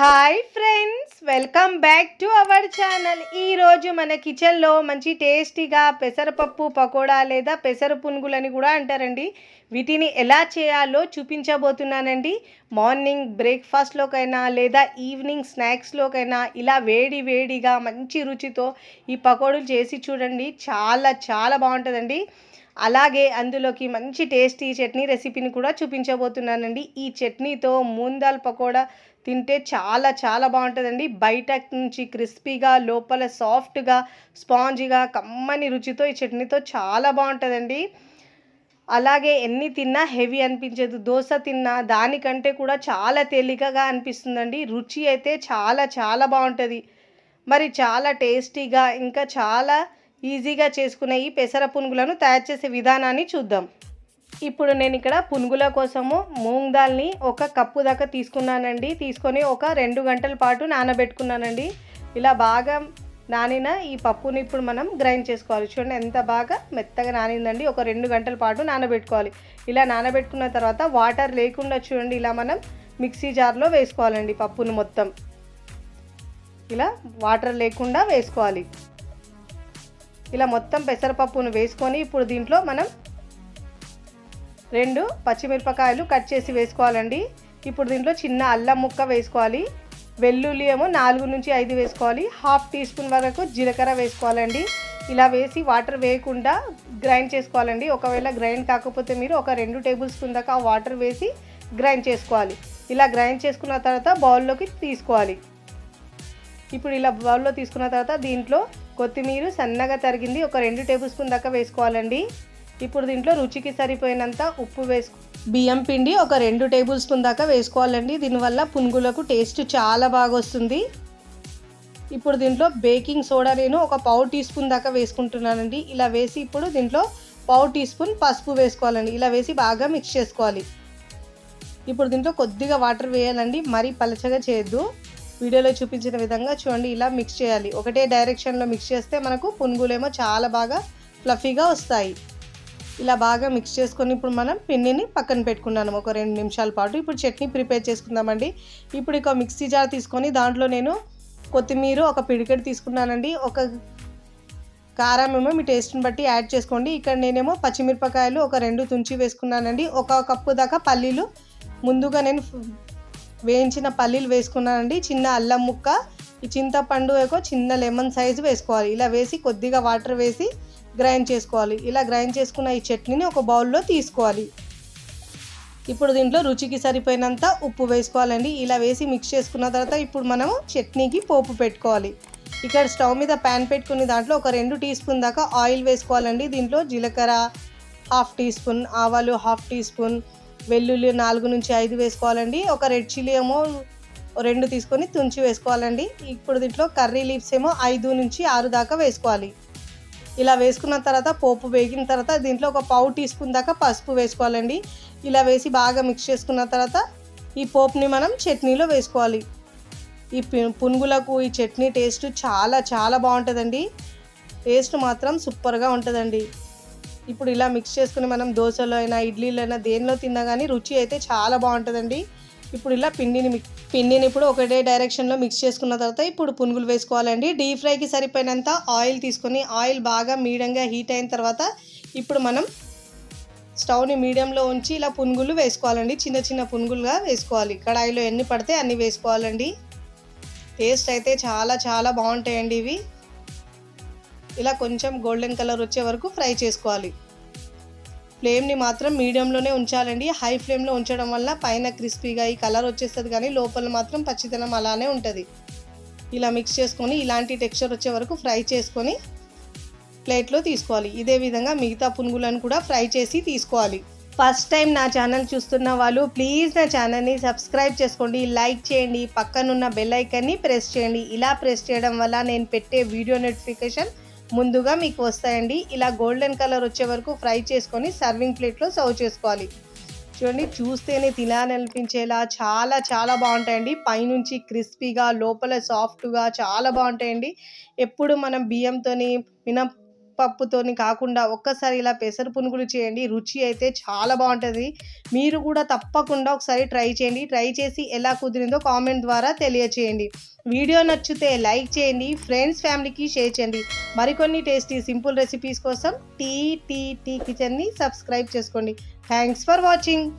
Hi friends welcome back to our channel ఈరోజు మన కిచెన్లో మంచి టేస్టీగా పెసరపప్పు పకోడా లేదా పెసర పునుగులని కూడా అంటారండి. వీటిని ఎలా చేయాలో చూపించబోతున్నానండి. మార్నింగ్ బ్రేక్ఫాస్ట్లోకైనా లేదా ఈవినింగ్ స్నాక్స్లోకైనా ఇలా వేడి వేడిగా మంచి రుచితో ఈ పకోడీలు చేసి చూడండి. చాలా చాలా బాగుంటుందండి. అలాగే అందులోకి మంచి టేస్టీ చట్నీ రెసిపీని కూడా చూపించబోతున్నానండి. ఈ చట్నీతో మూందాల్ పకోడా తింటే చాలా చాలా బాగుంటుందండి. బయట నుంచి క్రిస్పీగా లోపల సాఫ్ట్గా స్పాంజీగా కమ్మని రుచితో ఈ చట్నీతో చాలా బాగుంటుందండి. అలాగే ఎన్ని తిన్నా హెవీ అనిపించదు. దోశ తిన్నా దానికంటే కూడా చాలా తేలికగా అనిపిస్తుందండి. రుచి అయితే చాలా చాలా బాగుంటుంది. మరి చాలా టేస్టీగా ఇంకా చాలా ఈజీగా చేసుకునే ఈ పెసర పునుగులను తయారు చేసే విధానాన్ని చూద్దాం. ఇప్పుడు నేను ఇక్కడ పునుగుల కోసము మూంగ్ దాల్ని ఒక కప్పు దాకా తీసుకున్నానండి. తీసుకొని ఒక రెండు గంటల పాటు నానబెట్టుకున్నానండి. ఇలా బాగా నానిన ఈ పప్పుని ఇప్పుడు మనం గ్రైండ్ చేసుకోవాలి. చూడండి ఎంత బాగా మెత్తగా నానిందండి. ఒక రెండు గంటల పాటు నానబెట్టుకోవాలి. ఇలా నానబెట్టుకున్న తర్వాత వాటర్ లేకుండా చూడండి. ఇలా మనం మిక్సీ జార్లో వేసుకోవాలండి పప్పును మొత్తం. ఇలా వాటర్ లేకుండా వేసుకోవాలి. ఇలా మొత్తం పెసరపప్పును వేసుకొని ఇప్పుడు దీంట్లో మనం రెండు పచ్చిమిరపకాయలు కట్ చేసి వేసుకోవాలండి. ఇప్పుడు దీంట్లో చిన్న అల్లం ముక్క వేసుకోవాలి. వెల్లుల్లి ఏమో నాలుగు నుంచి ఐదు వేసుకోవాలి. హాఫ్ టీ స్పూన్ వరకు జీలకర్ర వేసుకోవాలండి. ఇలా వేసి వాటర్ వేయకుండా గ్రైండ్ చేసుకోవాలండి. ఒకవేళ గ్రైండ్ కాకపోతే మీరు ఒక రెండు టేబుల్ స్పూన్ దాకా వాటర్ వేసి గ్రైండ్ చేసుకోవాలి. ఇలా గ్రైండ్ చేసుకున్న తర్వాత బౌల్లోకి తీసుకోవాలి. ఇప్పుడు ఇలా బౌల్లో తీసుకున్న తర్వాత దీంట్లో కొత్తిమీర సన్నగా తరిగింది. ఒక రెండు టేబుల్ స్పూన్ దాకా వేసుకోవాలండి. ఇప్పుడు దీంట్లో రుచికి సరిపోయినంత ఉప్పు వేసుకో బియ్యం పిండి ఒక రెండు టేబుల్ స్పూన్ దాకా వేసుకోవాలండి. దీనివల్ల పునుగులకు టేస్ట్ చాలా బాగా వస్తుంది ఇప్పుడు దీంట్లో బేకింగ్ సోడా నేను ఒక పావు టీ స్పూన్ దాకా వేసుకుంటున్నానండి. ఇలా వేసి ఇప్పుడు దీంట్లో పావు టీ స్పూన్ పసుపు వేసుకోవాలండి. ఇలా వేసి బాగా మిక్స్ చేసుకోవాలి. ఇప్పుడు దీంట్లో కొద్దిగా వాటర్ వేయాలండి. మరీ పలచగా చేయొద్దు. వీడియోలో చూపించిన విధంగా చూడండి ఇలా మిక్స్ చేయాలి. ఒకటే డైరెక్షన్లో మిక్స్ చేస్తే మనకు పునుగులేమో చాలా బాగా ఫ్లఫీగా వస్తాయి. ఇలా బాగా మిక్స్ చేసుకొని ఇప్పుడు మనం పిండిని పక్కన పెట్టుకున్నాను ఒక రెండు నిమిషాల పాటు. ఇప్పుడు చట్నీ ప్రిపేర్ చేసుకుందామండి. ఇప్పుడు ఇక మిక్సీ జార్ తీసుకొని దాంట్లో నేను కొత్తిమీర ఒక పిడికెట్ తీసుకున్నానండి. ఒక కారం ఏమో మీ టేస్ట్ని బట్టి యాడ్ చేసుకోండి. ఇక్కడ నేనేమో పచ్చిమిరపకాయలు ఒక రెండు తుంచి వేసుకున్నానండి. ఒక కప్పు దాకా పల్లీలు. ముందుగా నేను వేయించిన పల్లీలు వేసుకున్నానండి. చిన్న అల్లం ముక్క ఈ చింతపండు ఒక చిన్న లెమన్ సైజు వేసుకోవాలి. ఇలా వేసి కొద్దిగా వాటర్ వేసి గ్రైండ్ చేసుకోవాలి. ఇలా గ్రైండ్ చేసుకున్న ఈ చట్నీని ఒక బౌల్లో తీసుకోవాలి. ఇప్పుడు దీంట్లో రుచికి సరిపోయినంత ఉప్పు వేసుకోవాలండి. ఇలా వేసి మిక్స్ చేసుకున్న తర్వాత ఇప్పుడు మనము చట్నీకి పోపు పెట్టుకోవాలి. ఇక్కడ స్టవ్ మీద ప్యాన్ పెట్టుకుని దాంట్లో ఒక రెండు టీ స్పూన్ దాకా ఆయిల్ వేసుకోవాలండి. దీంట్లో జీలకర్ర హాఫ్ టీ స్పూన్ ఆవాలు హాఫ్ టీ స్పూన్ వెల్లుల్లి నాలుగు నుంచి ఐదు వేసుకోవాలండి. ఒక రెడ్ చిల్లీ ఏమో రెండు తీసుకొని తుంచి వేసుకోవాలండి. ఇప్పుడు దీంట్లో కర్రీ లీవ్స్ ఏమో ఐదు నుంచి ఆరు దాకా వేసుకోవాలి. ఇలా వేసుకున్న తర్వాత పోపు వేగిన తర్వాత దీంట్లో ఒక పావు టీ స్పూన్ దాకా పసుపు వేసుకోవాలండి. ఇలా వేసి బాగా మిక్స్ చేసుకున్న తర్వాత ఈ పోపుని మనం చట్నీలో వేసుకోవాలి. ఈ పునుగులకు ఈ చట్నీ టేస్ట్ చాలా చాలా బాగుంటుందండి. టేస్ట్ మాత్రం సూపర్గా ఉంటుందండి. ఇప్పుడు ఇలా మిక్స్ చేసుకుని మనం దోశలో అయినా ఇడ్లీలో అయినా దేనిలో తిన్నా కానీ రుచి అయితే చాలా బాగుంటుందండి. ఇప్పుడు ఇలా పిండిని పిండిని ఇప్పుడు ఒకటే డైరెక్షన్లో మిక్స్ చేసుకున్న తర్వాత ఇప్పుడు పునుగులు వేసుకోవాలండి. డీప్ ఫ్రైకి సరిపోయినంత ఆయిల్ తీసుకొని ఆయిల్ బాగా మీడియంగా హీట్ అయిన తర్వాత ఇప్పుడు మనం స్టవ్ని మీడియంలో ఉంచి ఇలా పునుగులు వేసుకోవాలండి. చిన్న చిన్న పునుగులుగా వేసుకోవాలి. కడాయిలో ఎన్ని పడితే అన్ని వేసుకోవాలండి. టేస్ట్ అయితే చాలా చాలా బాగుంటాయండి ఇవి. ఇలా కొంచెం గోల్డెన్ కలర్ వచ్చే వరకు ఫ్రై చేసుకోవాలి. ఫ్లేమ్ని మాత్రం మీడియంలోనే ఉంచాలండి. హై ఫ్లేమ్లో ఉంచడం వల్ల పైన క్రిస్పీగా ఈ కలర్ వచ్చేస్తుంది కానీ లోపల మాత్రం పచ్చిదనం అలానే ఉంటుంది. ఇలా మిక్స్ చేసుకొని ఇలాంటి టెక్స్చర్ వచ్చే వరకు ఫ్రై చేసుకొని ప్లేట్లో తీసుకోవాలి. ఇదే విధంగా మిగతా పునుగులను కూడా ఫ్రై చేసి తీసుకోవాలి. ఫస్ట్ టైం నా ఛానల్ చూస్తున్న వాళ్ళు ప్లీజ్ నా ఛానల్ని సబ్స్క్రైబ్ చేసుకోండి లైక్ చేయండి పక్కనున్న బెల్ ఐకన్ని ప్రెస్ చేయండి. ఇలా ప్రెస్ చేయడం వల్ల నేను పెట్టే వీడియో నోటిఫికేషన్ ముందుగా మీకు వస్తాయండి. ఇలా గోల్డెన్ కలర్ వచ్చే వరకు ఫ్రై చేసుకొని సర్వింగ్ ప్లేట్లో సర్వ్ చేసుకోవాలి. చూడండి చూస్తేనే తినాలనిపించేలా చాలా చాలా బాగుంటాయండి. పైనుంచి క్రిస్పీగా లోపల సాఫ్ట్గా చాలా బాగుంటాయండి. ఎప్పుడు మనం బియ్యంతో మిన పప్పుతోని కాకుండా ఒక్కసారి ఇలా పెసర పునుగులు చేయండి. రుచి అయితే చాలా బాగుంటుంది. మీరు కూడా తప్పకుండా ఒకసారి ట్రై చేయండి. ట్రై చేసి ఎలా కుదిరిందో కామెంట్ ద్వారా తెలియచేయండి. వీడియో నచ్చితే లైక్ చేయండి. ఫ్రెండ్స్ ఫ్యామిలీకి షేర్ చేయండి. మరికొన్ని టేస్టీ సింపుల్ రెసిపీస్ కోసం టీ టీ టీ కిచెన్ని సబ్స్క్రైబ్ చేసుకోండి. Thanks for watching.